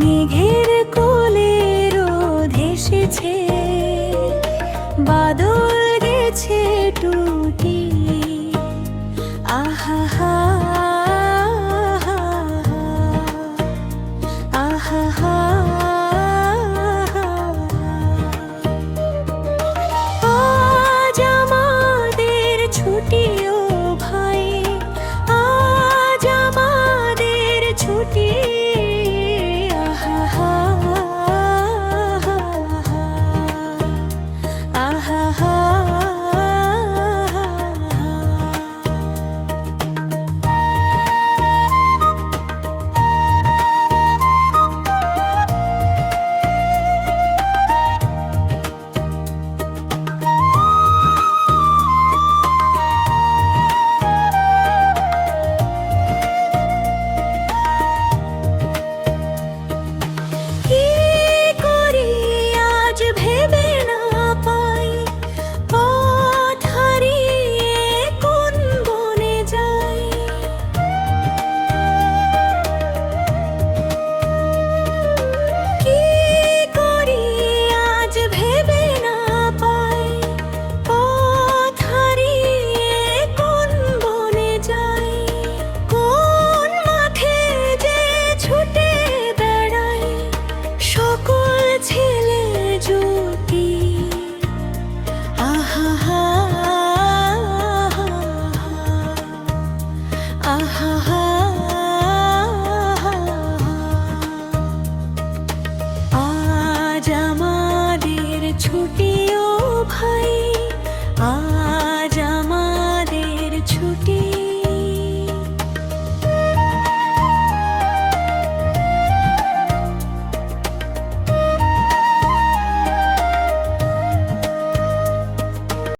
মেঘের কোলে রোদ এসেছে বাদল গেছে টুটি। আহা ha ha